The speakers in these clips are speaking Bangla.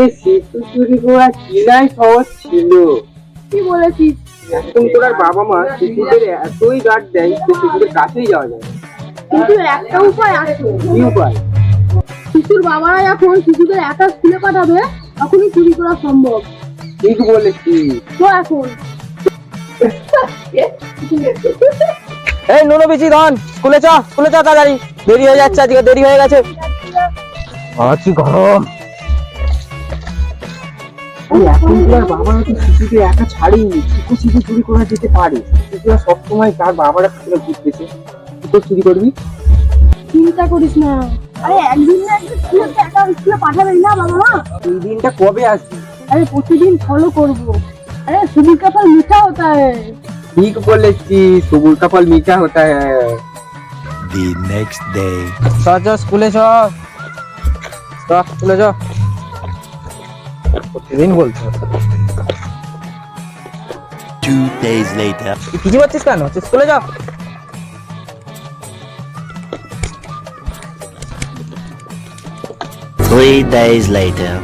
এই শিশু চুরি করা কিনাই সহজ ছিল। কি বলেছিস? এখন তোর বাবা মা শিশুদের এতই গার্ড দেয় যে শিশুদের কাছেই যাওয়া যায় কিন্তু একটা উপায় আছে। কি উপায়? শিশুর বাবারা যখন শিশুদের একা স্কুলে পাঠাবে তখনই চুরি করা সম্ভব। ঠিক বলেছিস। তো এখন। এই নুনো বিচি ধন স্কুলে চ স্কুলে চ তাড়াতাড়ি। দেরি হয়ে যাচ্ছে আজকে দেরি হয়ে গেছে। আছি গরম এখন তোর বাবা তো শিশুকে একা ছাড়েনি শিশু শিশু চুরি করা যেতে পারে। শিশুরা সবসময় তার বাবারা খাতরে ঘুরতেছে তুই চুরি করবি? চিন্তা করিস না। আরে একদিন না একদিন স্কুলে তো একা স্কুলে পাঠাবেন না বাবা মা? এই দিনটা কবে আসবি? আরে প্রতিদিন ফলো করব। আরে সুবির কাপাল মিঠা হতা হ্যায় ঠিক বলেছিস সবুজ কপাল মিঠা হতা হ্যায় the next day. চ স্কুলে চ স্কুলে চ। প্রতিদিন বলছো। Two days later. তুই পাচ্ছিস কেন? স্কুলে যা। Three days later.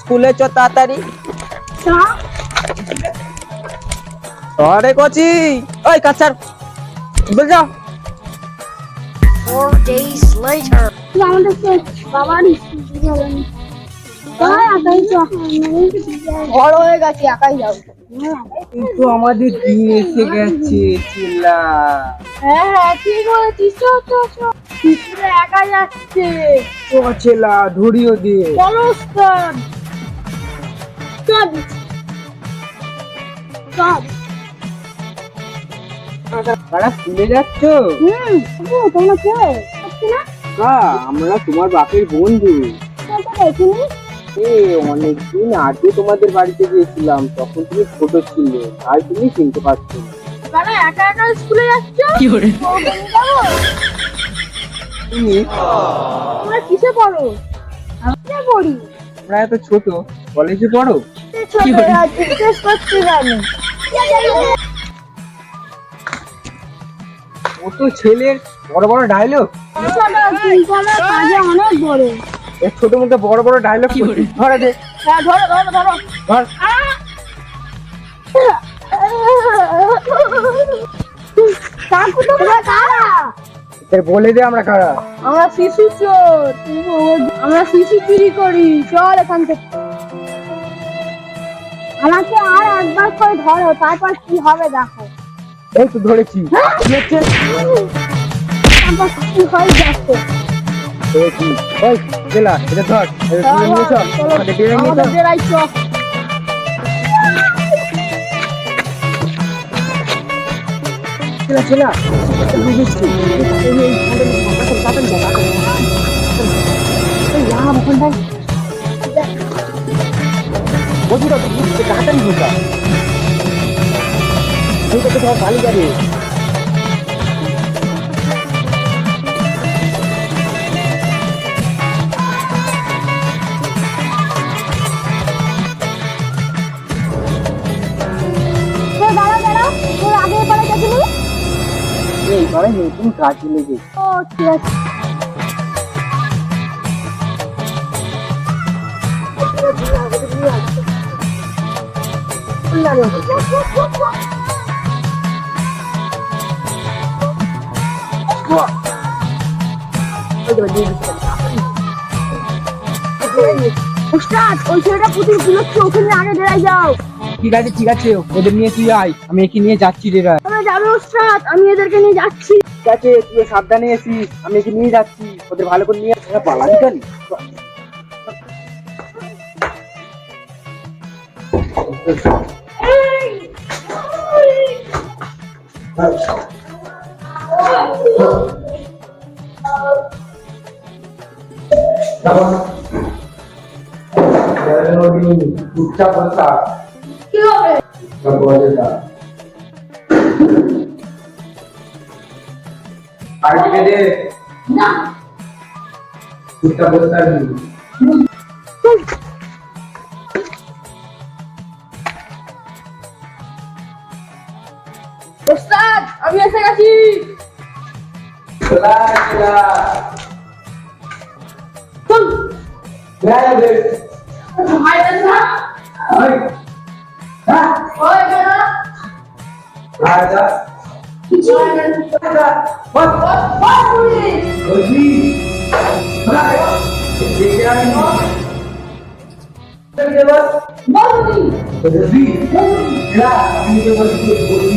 স্কুলে চ তাড়াতাড়ি। আরে কচি। ওই কাছার বল যা। Four days later. তুই আমাদের বাবার বড় হয়ে গেছে একাই যাও কিন্তু আমাদের এসে গেছে চিল্লা হ্যাঁ হ্যাঁ ঠিক বলেছিস চো চো চো একা যাচ্ছে ও চেলা ধরিও দিয়ে চলো চল তারা স্কুলে যাচ্ছ তোমরা কা আমরা তোমার বাপের বন্ধু। এখানে এই অনেকদিন আগে তোমাদের বাড়িতে গিয়েছিলাম তখন তুমি ছোট ছিলে আর তুমি চিনতে পারছ না। তারা একা একা স্কুলে যাচ্ছ? কি করে? তুমি? তোমরা কিসে পড়ো? আমি পড়ি। আমরা এত ছোট কলেজে পড়ো? ছোটরা জিজ্ঞেস করছি আমি ও তো ছেলের বড় বড় ডায়লগ আমার কাজে অনেক বড়। এর ছোট মধ্যে বড় বড় ডায়লগ ধরে দে হ্যাঁ ধরো ধরো ধরো। ধর। কাকু তোমরা কারা? এর বলে দে আমরা কারা। আমরা শিশু চোর। আমরা শিশু চুরি করি। চল এখান থেকে। আমাকে আর একবার করে ধরো তারপর কি হবে দেখো। এই তো ধরেছি। হচ্ছে? কি হয় দেখো ধরেছি ওই গেলা এটা ধর এটা তুলে নিয়ে চল আমাদের ডেরে নিয়ে চল এইবারে নতুন কাজ লেগে। ও ওই ছেলেটা প্রচুর গুলোচ্ছে ওখানে আগে ডেরাই যাও। ঠিক আছে ঠিক আছে ওদের নিয়ে তুই আয় আমি একে নিয়ে যাচ্ছি রে রা তোমরা যাবে উস্তাদ আমি এদেরকে নিয়ে যাচ্ছি ঠিক আছে তুই সাবধানে এসিস আমি একে নিয়ে যাচ্ছি ওদের ভালো করে নিয়ে ওরা পালাবি কেন কি হবে আর টিকে দে না চুপচাপ বসে থাকবি উস্তাদ আমি এসে গেছি চলা চলা আচ্ছা কিছু মাইলেন আচ্ছা বস বস বস পুলিশ বলছি দেখে আমি দেখে বস বস পুলিশ বলছি এরা আমি যে বলছি বলছি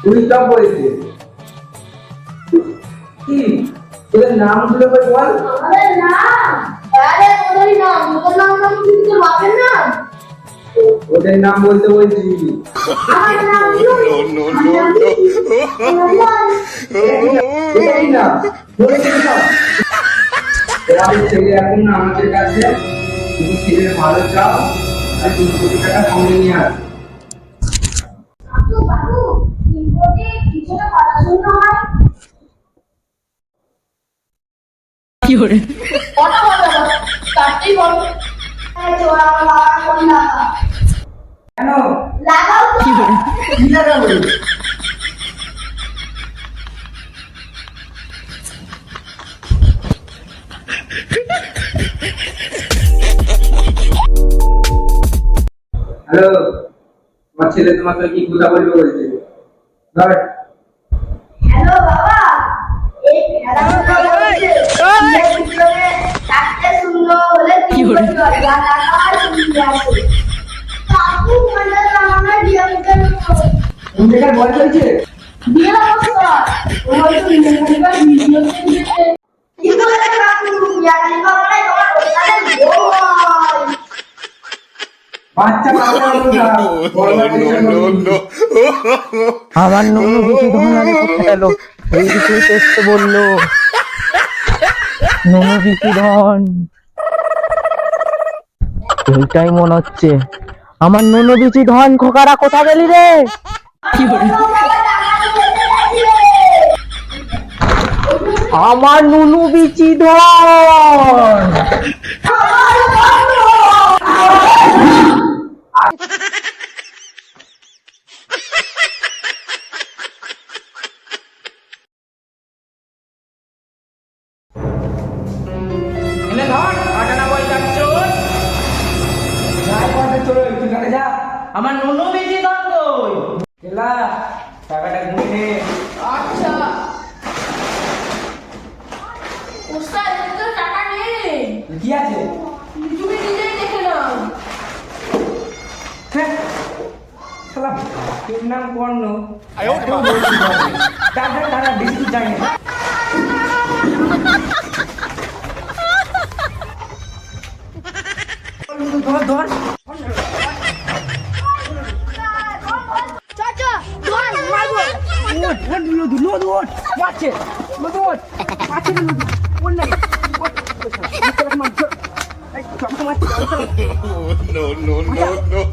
সব বলেছে। কি? তোদের নামগুলো বল। বল আরে না আরে ওদেরই নাম? তোদের নাম নাম কি তোর বাপের নাম ওদের নাম বলতে বলছি। আমার নাম নো। নো নো না না আমাদের ছেলে এখন আমাদের কাছে। তুমি ছেলের ভালো চাও আর তিন কোটি টাকা সঙ্গে নিয়ে আস বাবু বাবু ইনপোর্টে কিছুটা পড়াশোনা হয় কটা বলো চারটেই বলো এই জোড়া লাগা কোন লাগা কেন লাগাও তো কি লাগাবো হ্যালো তোমার ছেলে তোমাকে কি কথা বলবে বলছে? ধর। হ্যালো বাবা এই বলছে বিপ্লবে চারটে শূন্য হলে তিন কোটি হয় তুমি আছে। কাকু মন্ডল আমরা তোমার তো কাকু? তোমার ওখানে বাচ্চা নুনু কোথায় গেল? এই দিকে বলল। নুনু ধন এইটাই মনে হচ্ছে। আমার নুনু বিচি ধন খোকারা কোথা গেলি রে? আমার নুনু বিচি ধন এনে ধর আটানা বই যাচ্ছ যা করতে চলো তুই কানে যা আমার নুনু কই এলা টাকাটা গুনে আচ্ছা। ওস্তাদ তো টাকা নেই। কি আছে? তুমি নিজেই দেখে নাও। হ্যাঁ নাম কর্ণ। তারা তারা বেশি যায়নি No, no, no, no.